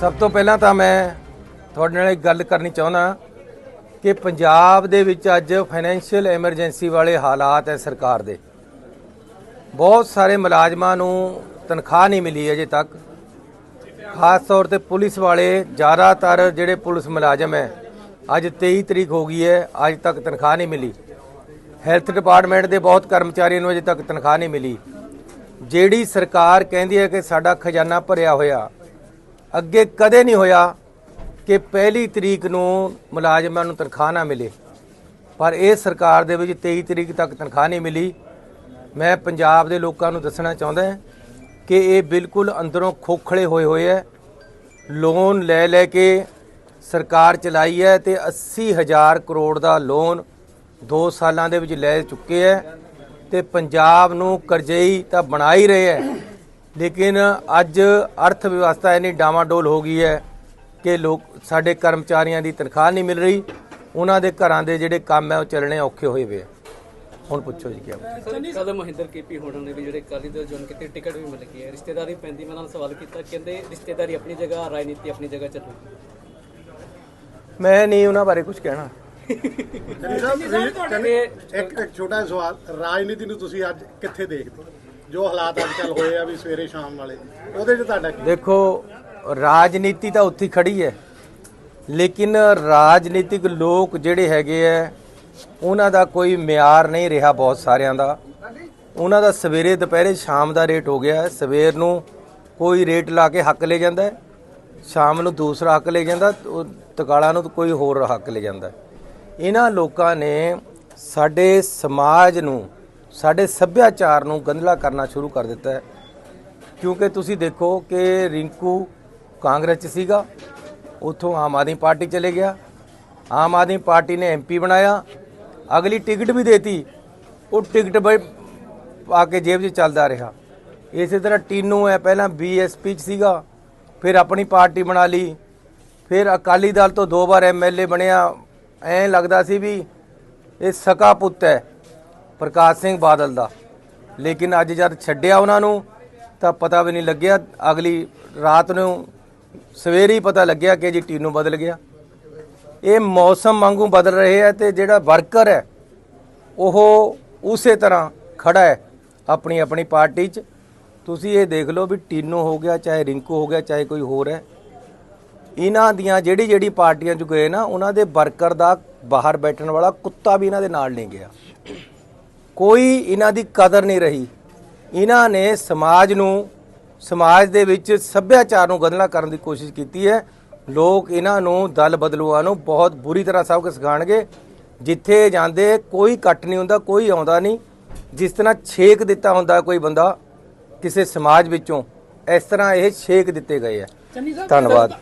ਸਭ ਤੋਂ ਪਹਿਲਾਂ ਤਾਂ ਮੈਂ ਤੁਹਾਡੇ ਨਾਲ ਇੱਕ ਗੱਲ ਕਰਨੀ ਚਾਹੁੰਦਾ ਕਿ ਪੰਜਾਬ ਦੇ ਵਿੱਚ ਅੱਜ ਫਾਈਨੈਂਸ਼ੀਅਲ ਐਮਰਜੈਂਸੀ ਵਾਲੇ ਹਾਲਾਤ ਹੈ ਸਰਕਾਰ ਦੇ। ਬਹੁਤ ਸਾਰੇ ਮੁਲਾਜ਼ਮਾਂ ਨੂੰ ਤਨਖਾਹ ਨਹੀਂ ਮਿਲੀ ਅਜੇ ਤੱਕ। ਖਾਸ ਤੌਰ ਤੇ ਪੁਲਿਸ ਵਾਲੇ ਜ਼ਿਆਦਾਤਰ ਜਿਹੜੇ ਪੁਲਿਸ ਮੁਲਾਜ਼ਮ ਹੈ, ਅੱਜ 23 ਤਰੀਕ ਹੋ ਗਈ ਹੈ, ਅੱਜ ਤੱਕ ਤਨਖਾਹ ਨਹੀਂ ਮਿਲੀ। ਹੈਲਥ ਡਿਪਾਰਟਮੈਂਟ ਦੇ ਬਹੁਤ ਕਰਮਚਾਰੀਆਂ ਨੂੰ ਅਜੇ ਤੱਕ ਤਨਖਾਹ ਨਹੀਂ ਮਿਲੀ। ਜਿਹੜੀ ਸਰਕਾਰ ਕਹਿੰਦੀ ਹੈ ਕਿ ਸਾਡਾ ਖਜ਼ਾਨਾ ਭਰਿਆ ਹੋਇਆ ਅੱਗੇ ਕਦੇ ਨਹੀਂ ਹੋਇਆ ਕਿ ਪਹਿਲੀ ਤਰੀਕ ਨੂੰ ਮੁਲਾਜ਼ਮਾਂ ਨੂੰ ਤਨਖਾਹ ਨਾ ਮਿਲੇ। ਪਰ ਇਹ ਸਰਕਾਰ ਦੇ ਵਿੱਚ 23 ਤਰੀਕ ਤੱਕ ਤਨਖਾਹ ਨਹੀਂ ਮਿਲੀ। ਮੈਂ ਪੰਜਾਬ ਦੇ ਲੋਕਾਂ ਨੂੰ ਦੱਸਣਾ ਚਾਹੁੰਦਾ ਹਾਂ ਕਿ ਇਹ ਬਿਲਕੁਲ ਅੰਦਰੋਂ ਖੋਖਲੇ ਹੋਏ ਹੋਏ ਹੈ। ਲੋਨ ਲੈ ਲੈ ਕੇ ਸਰਕਾਰ ਚਲਾਈ ਹੈ ਤੇ 80000 ਕਰੋੜ ਦਾ ਲੋਨ 2 ਸਾਲਾਂ ਦੇ ਵਿੱਚ ਲੈ ਚੁੱਕੇ ਹੈ ਤੇ ਪੰਜਾਬ ਨੂੰ ਕਰਜ਼ਈ ਤਾਂ ਬਣਾ ਹੀ ਰਹੇ ਹੈ। ਲੇਕਿਨ ਅੱਜ ਅਰਥ ਵਿਵਸਥਾ ਇੰਨੀ ਡਾਵਾਡੋਲ ਹੋ ਗਈ ਹੈ ਕਿ ਲੋਕ ਸਾਡੇ ਕਰਮਚਾਰੀਆਂ ਦੀ ਤਨਖਾਹ ਨਹੀਂ ਮਿਲ ਰਹੀ। ਉਹਨਾਂ ਦੇ ਘਰਾਂ ਦੇ ਜਿਹੜੇ ਕੰਮ ਹੈ ਉਹ ਚੱਲਣੇ ਔਖੇ ਹੋਏ ਵੇ ਆ। ਹੁਣ ਪੁੱਛੋ ਜੀ ਕੀ ਕਦ ਮਹਿੰਦਰ ਕੇਪੀ ਹੋਣਾ ਨੇ ਵੀ ਜਿਹੜੇ ਅਕਾਲੀ ਦਲ ਜੁਆਇਨ ਕੀਤੇ ਟਿਕਟ ਵੀ ਮਿਲ ਗਈ ਹੈ। ਰਿਸ਼ਤੇਦਾਰੀ ਪੈਂਦੀ ਮੈਂ ਨਾਲ ਸਵਾਲ ਕੀਤਾ ਕਹਿੰਦੇ ਰਿਸ਼ਤੇਦਾਰੀ ਆਪਣੀ ਜਗ੍ਹਾ ਰਾਜਨੀਤੀ ਆਪਣੀ ਜਗ੍ਹਾ ਚੱਲੂ। ਮੈਂ ਨਹੀਂ ਉਹਨਾਂ ਬਾਰੇ ਕੁਝ ਕਹਿਣਾ। ਇੱਕ ਇੱਕ ਛੋਟਾ ਸਵਾਲ ਰਾਜਨੀਤੀ ਨੂੰ ਤੁਸੀਂ ਅੱਜ ਕਿੱਥੇ ਦੇਖਦੇ ਹੋ? ਜੋ ਹਾਲਾਤ ਅੱਜ ਕੱਲ ਹੋਏ ਆ ਵੀ ਸਵੇਰੇ ਸ਼ਾਮ ਵਾਲੇ, ਉਹਦੇ 'ਚ ਤੁਹਾਡਾ ਕੀ? ਦੇਖੋ, ਰਾਜਨੀਤੀ ਤਾਂ ਉੱਥੇ ਹੀ ਖੜੀ ਹੈ, ਲੇਕਿਨ ਰਾਜਨੀਤਿਕ ਲੋਕ ਜਿਹੜੇ ਹੈਗੇ ਐ ਉਹਨਾਂ ਦਾ ਕੋਈ ਮਿਆਰ ਨਹੀਂ ਰਿਹਾ ਬਹੁਤ ਸਾਰਿਆਂ ਦਾ। ਉਹਨਾਂ ਦਾ ਸਵੇਰੇ ਦੁਪਹਿਰੇ ਸ਼ਾਮ ਦਾ ਰੇਟ ਹੋ ਗਿਆ ਸਵੇਰ ਨੂੰ ਕੋਈ ਰੇਟ ਲਾ ਕੇ ਹੱਕ ਲੈ ਜਾਂਦਾ ਸ਼ਾਮ ਨੂੰ ਦੂਸਰਾ ਹੱਕ ਲੈ ਜਾਂਦਾ ਤਕਾਲਾ ਨੂੰ ਕੋਈ ਹੋਰ ਹੱਕ ਲੈ ਜਾਂਦਾ ਇਹਨਾਂ ਲੋਕਾਂ ਨੇ ਸਾਡੇ ਸਮਾਜ ਨੂੰ ਸਾਡੇ ਸੱਭਿਆਚਾਰ ਨੂੰ ਗੰਧਲਾ ਕਰਨਾ ਸ਼ੁਰੂ ਕਰ ਦਿੱਤਾ ਹੈ। ਕਿਉਂਕਿ ਤੁਸੀਂ ਦੇਖੋ ਕਿ ਰਿੰਕੂ ਕਾਂਗਰਸ 'ਚ ਸੀਗਾ, ਉੱਥੋਂ ਆਮ ਆਦਮੀ ਪਾਰਟੀ ਚਲੇ ਗਿਆ। ਆਮ ਆਦਮੀ ਪਾਰਟੀ ਨੇ ਐਮਪੀ ਬਣਾਇਆ। ਅਗਲੀ ਟਿਕਟ ਵੀ ਦੇਤੀ। ਉਹ ਟਿਕਟ ਬਈ ਪਾ ਕੇ ਜੇਬ 'ਚ ਚੱਲਦਾ ਰਿਹਾ। ਇਸੇ ਤਰ੍ਹਾਂ ਟੀਨੂ ਹੈ, ਪਹਿਲਾਂ ਬੀਐਸਪੀ 'ਚ ਸੀਗਾ, ਫਿਰ ਆਪਣੀ ਪਾਰਟੀ ਬਣਾ ਲਈ। ਫਿਰ ਅਕਾਲੀ ਦਲ ਤੋਂ ਦੋ ਵਾਰ ਐਮਐਲਏ ਬਣਿਆ। ਐਂ ਲੱਗਦਾ ਸੀ ਵੀ ਇਹ ਸਕਾ ਪੁੱਤ ਹੈ। ਪ੍ਰਕਾਸ਼ ਸਿੰਘ ਬਾਦਲ ਦਾ। ਲੇਕਿਨ ਅੱਜ ਜਦ ਛੱਡਿਆ ਉਹਨਾਂ ਨੂੰ, ਤਾਂ ਪਤਾ ਵੀ ਨਹੀਂ ਲੱਗਿਆ। ਅਗਲੀ ਰਾਤ ਨੂੰ ਸਵੇਰੇ ਹੀ ਪਤਾ ਲੱਗਿਆ ਕਿ ਜੀ ਟੀਨੂ ਬਦਲ ਗਿਆ। ਇਹ ਮੌਸਮ ਵਾਂਗੂ ਬਦਲ ਰਹੇ ਹੈ ਤੇ ਜਿਹੜਾ ਵਰਕਰ ਹੈ, ਉਹ ਉਸੇ ਤਰ੍ਹਾਂ ਖੜਾ ਹੈ ਆਪਣੀ ਆਪਣੀ ਪਾਰਟੀ 'ਚ। ਤੁਸੀਂ ਇਹ ਦੇਖ ਲਓ ਵੀ ਟੀਨੂ ਹੋ ਗਿਆ, ਚਾਹੇ ਰਿੰਕੂ ਹੋ ਗਿਆ, ਚਾਹੇ ਕੋਈ ਹੋਰ ਹੈ। ਇਹਨਾਂ ਦੀਆਂ ਜਿਹੜੀ ਜਿਹੜੀ ਪਾਰਟੀਆਂ 'ਚ ਗਏ ਨਾ, ਉਹਨਾਂ ਦੇ ਵਰਕਰ ਦਾ ਬਾਹਰ ਬੈਠਣ ਵਾਲਾ ਕੁੱਤਾ ਵੀ ਇਹਨਾਂ ਦੇ ਨਾਲ ਨਹੀਂ ਗਿਆ। ਕੋਈ ਇਹਨਾਂ ਦੀ ਕਦਰ ਨਹੀਂ ਰਹੀ। ਇਹਨਾਂ ਨੇ ਸਮਾਜ ਨੂੰ ਸਮਾਜ ਦੇ ਵਿੱਚ ਸੱਭਿਆਚਾਰ ਨੂੰ ਗੰਧਲਾ ਕਰਨ ਦੀ ਕੋਸ਼ਿਸ਼ ਕੀਤੀ ਹੈ। ਲੋਕ ਇਹਨਾਂ ਨੂੰ ਦਲ ਬਦਲੂਆਂ ਨੂੰ ਬਹੁਤ ਬੁਰੀ ਤਰ੍ਹਾਂ ਸਬਕ ਸਿਖਾਣਗੇ ਜਿੱਥੇ ਜਾਂਦੇ ਕੋਈ ਇਕੱਠ ਨਹੀਂ ਹੁੰਦਾ ਕੋਈ ਆਉਂਦਾ ਨਹੀਂ। ਜਿਸ ਤਰ੍ਹਾਂ ਛੇਕ ਦਿੱਤਾ ਹੁੰਦਾ ਕੋਈ ਬੰਦਾ ਕਿਸੇ ਸਮਾਜ ਵਿੱਚੋਂ ਇਸ ਤਰ੍ਹਾਂ ਇਹ ਛੇਕ ਦਿੱਤੇ ਗਏ ਆ ਧੰਨਵਾਦ।